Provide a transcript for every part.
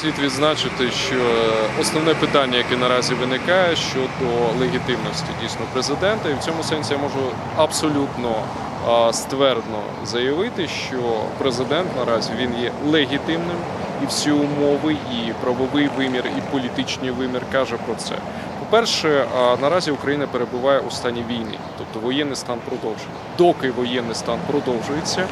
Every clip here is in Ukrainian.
Слід відзначити, що основне питання, яке наразі виникає щодо легітимності дійсно президента, і в цьому сенсі я можу абсолютно ствердно заявити, що президент наразі він є легітимним, і всі умови, і правовий вимір, і політичний вимір каже про це. По-перше, наразі Україна перебуває у стані війни, тобто воєнний стан продовжений. Доки воєнний стан продовжується,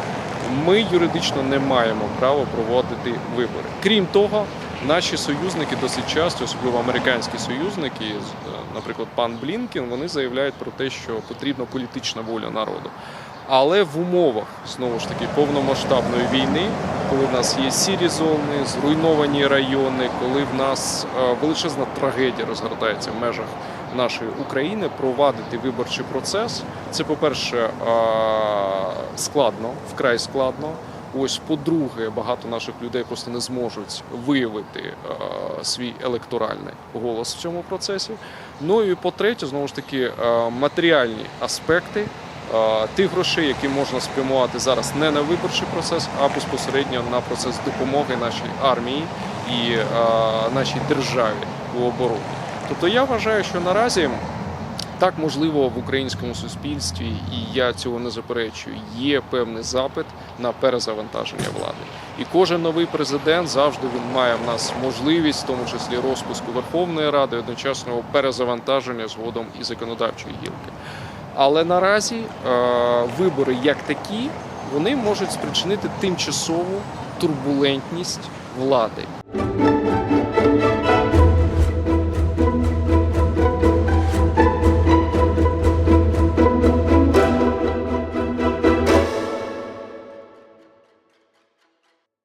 ми юридично не маємо права проводити вибори. Крім того, наші союзники досить часто, особливо американські союзники, е, наприклад, пан Блінкін, вони заявляють про те, що потрібна політична воля народу. Але в умовах знову ж таки повномасштабної війни, коли в нас є сірі зони, зруйновані райони, коли в нас е, величезна трагедія розгортається в межах нашої України, провадити виборчий процес це, по-перше, е, складно, вкрай складно. Ось, по-друге, багато наших людей просто не зможуть виявити е, свій електоральний голос в цьому процесі. Ну і по-третє, знову ж таки, матеріальні аспекти тих грошей, які можна спрямувати зараз не на виборчий процес, а безпосередньо на процес допомоги нашій армії і е, нашій державі у обороні. Тобто я вважаю, що наразі так можливо в українському суспільстві, і я цього не заперечую. Є певний запит на перезавантаження влади. І кожен новий президент завжди він має в нас можливість, в тому числі розпуску Верховної Ради, одночасного перезавантаження згодом і законодавчої гілки. Але наразі е, вибори як такі вони можуть спричинити тимчасову турбулентність влади.